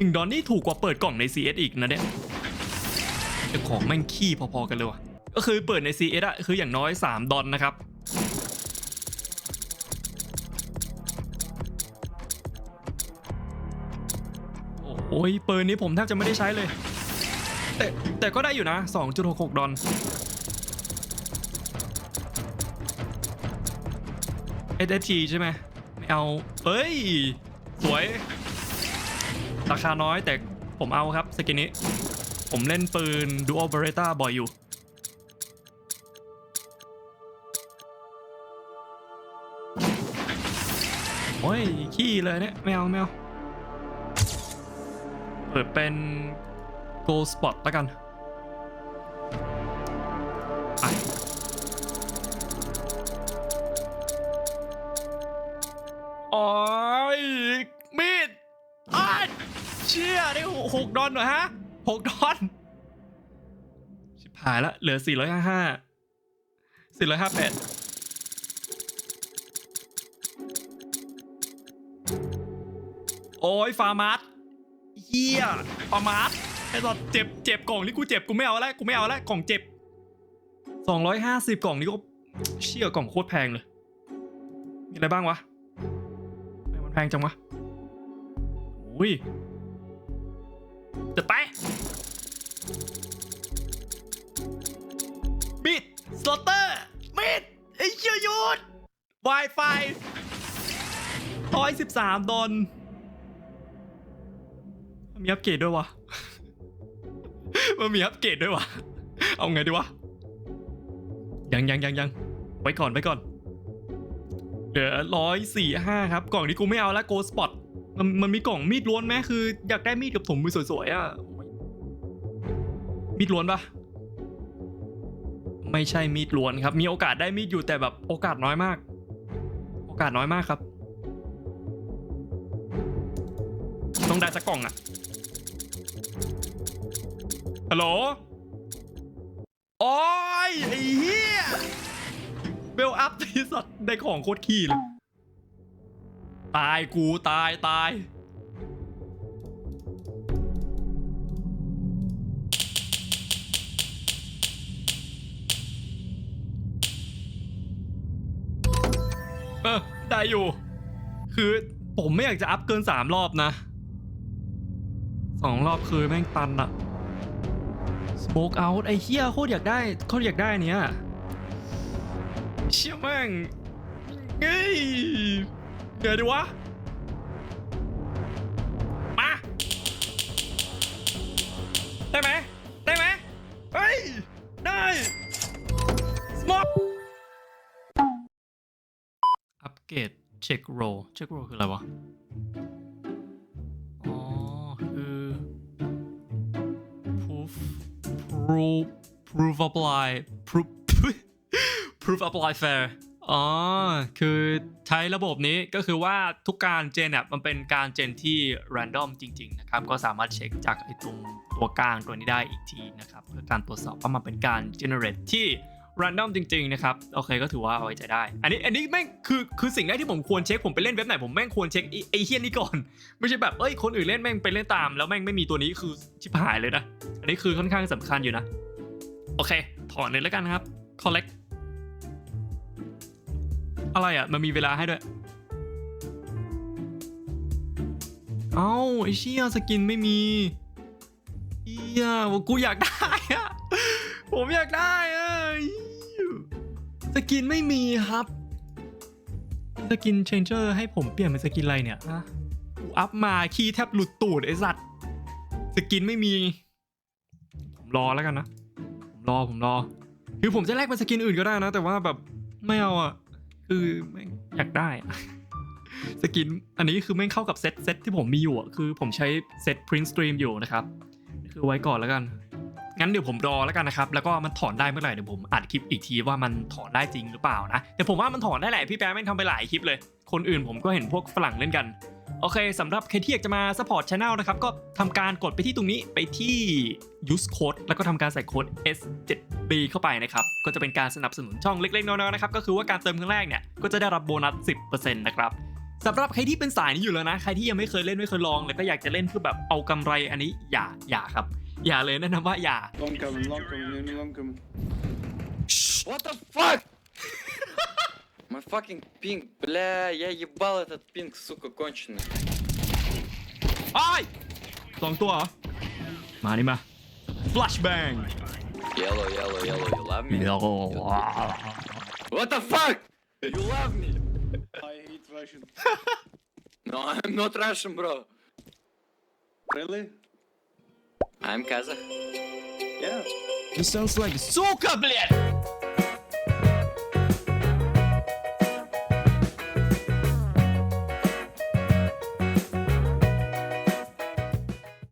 หนึ่งดอลนี่ถูกกว่าเปิดกล่องใน CS อีกนะเนี่ยแต่ของแม่งขี้พอๆกันเลยว่ะ ก็คือเปิดใน CS อะคืออย่างน้อย 3 ดอลนะครับ โอ้ยปืนนี้ผมแทบจะไม่ได้ใช้เลย แต่แต่ก็ได้อยู่นะ 2.66 ดอล SSG ใช่ไหมไม่เอาเอ้ย สวย ราคาน้อยแต่ผมเอาครับสกินนี้ ผมเล่นปืน Dual Beretta บ่อยอยู่ โอ้ย ขี้เลยเนี่ยไม่เอาไม่เอาเปิดเป็น Gold Spot แล้วกันไป เชี่ยได้หกดอนเหรอฮะหกดอน ชิบหายละเหลือ455 458โอ้ยฟาร์มัสเฮียฟาร์มัสไอ้ตอนเจ็บเจ็บกล่องนี่กูเจ็บกูไม่เอาแล้วกูไม่เอาแล้วกล่องเจ็บ250กล่องนี่ก็เชี่ยกล่องโคตรแพงเลย มีอะไรบ้างวะทำไมมันแพงจังวะอุ้ย จะไปมิดสลอเตอร์มิดไอ้เชี่ยยุด Wi-Fi 113ดอลมันมีอัปเกรดด้วยวะมันมีอัปเกรดด้วยวะเอาไงดีวะ ยังยังยังยังไว้ก่อนไว้ก่อน เหลือร้อยสี่ห้าครับ กล่องนี้กูไม่เอาแล้วโกสปอต มันมันมีกล่องมีดล้วนไหมคือ อยากได้มีดกับถุงมือสวยๆอะมีดล้วนปะไม่ใช่มีดล้วนครับ มีโอกาสได้มีดอยู่แต่แบบโอกาสน้อยมาก โอกาสน้อยมากครับ ต้องได้สักกล่องอะฮัลโหลโอ้ยไอ้เหี้ยเบลอัพที่สัตว์ได้ของโคตรขี้เลย ตายกูตายตาย เออ ได้อยู่ คือผมไม่อยากจะอัพเกินสามรอบนะสองรอบคือแม่งตันอะ smoke out ไอ้เฮียโคตรอยากได้โคตรอยากได้เนี้ยเชี่ยแม่งเฮ้ย เดี๋ยดิวะ มา ได้ไหม ได้ไหม เฮ้ย ได้ smoke อัปเกรดเช็คโรเช็คโรคืออะไรวะ อ๋อ คือ proof proof proof apply proof proof apply fair อ๋อ คือใช้ระบบนี้ก็คือว่าทุกการเจนเนี่ยมันเป็นการเจนที่ random จริง ๆ นะครับ ก็สามารถเช็คจากไอ้ตรงตัวกลางตัวนี้ได้อีกทีนะครับ เพื่อการตรวจสอบว่ามันเป็นการ generate ที่ random จริง ๆ นะครับ โอเคก็ถือว่าเอาไว้ใจได้ อันนี้อันนี้แม่งคือคือสิ่งแรกที่ผมควรเช็คผมไปเล่นเว็บไหนผมแม่งควรเช็คไอ้เฮี้ยนี่ก่อน ไม่ใช่แบบเอ้ยคนอื่นเล่นแม่งไปเล่นตาม แล้วแม่งไม่มีตัวนี้คือชิบหายเลยนะ อันนี้คือค่อนข้างสำคัญอยู่นะ โอเค ถอนเลยแล้วกันนะครับ collect อะไรอะ มันมีเวลาให้ด้วย เอ้าไอ้เชี่ยสกินไม่มีเฮียกูอยากได้อะผมอยากได้อะสกินไม่มีครับ สกิน changer ให้ผมเปลี่ยนเป็นสกินอะไรเนี่ยฮะกูอัพมาขี้แทบหลุดตูดไอ้สัตว์ สกินไม่มี ผมรอแล้วกันนะ ผมรอผมรอ คือผมจะแลกเป็นสกินอื่นก็ได้นะ แต่ว่าแบบไม่เอาอะ คือแม่งอยากได้อะสกินอันนี้คือแม่งเข้ากับเซตเซตที่ผมมีอยู่อะคือผมใช้เซต print stream อยู่นะครับ คือไว้ก่อนแล้วกัน งั้นเดี๋ยวผมรอแล้วกันนะครับ แล้วก็มันถอนได้เมื่อไหร่เดี๋ยวผมอัดคลิปอีกทีว่ามันถอนได้จริงหรือเปล่านะ แต่ผมว่ามันถอนได้แหละพี่แป๊ะแม่งทำไปหลายคลิปเลย คนอื่นผมก็เห็นพวกฝรั่งเล่นกัน โอเคสำหรับใครที่อยากจะมา support channel นะครับ ก็ทำการกดไปที่ตรงนี้ไปที่ use code แล้วก็ทำการใส่โค้ด S7B เข้าไปนะครับ ก็จะเป็นการสนับสนุนช่องเล็กๆน้อยๆนะครับ ก็คือว่าการเติมครั้งแรกเนี่ย ก็จะได้รับโบนัส 10%นะครับสำหรับใครที่เป็นสายนี้อยู่แล้วนะ ใครที่ยังไม่เคยเล่นไม่เคยลองแล้วก็อยากจะเล่นเพื่อแบบเอากำไรอันนี้อย่าอย่าครับ อย่าเลยแนะนำว่าอย่า Long coming, long coming, enemy long coming. What the fuck? Мой fucking пинг, бля, я ебал этот пинг, сука, конченый. ไอ้ายสองตัวเหรอ มานี่มา flash bang Yellow, yellow, yellow, you love me? What the fuck? You love me? I hate Russian. No, I'm not Russian, bro. Really? I'm Kazakh. Yeah. It sounds like сука, блядь!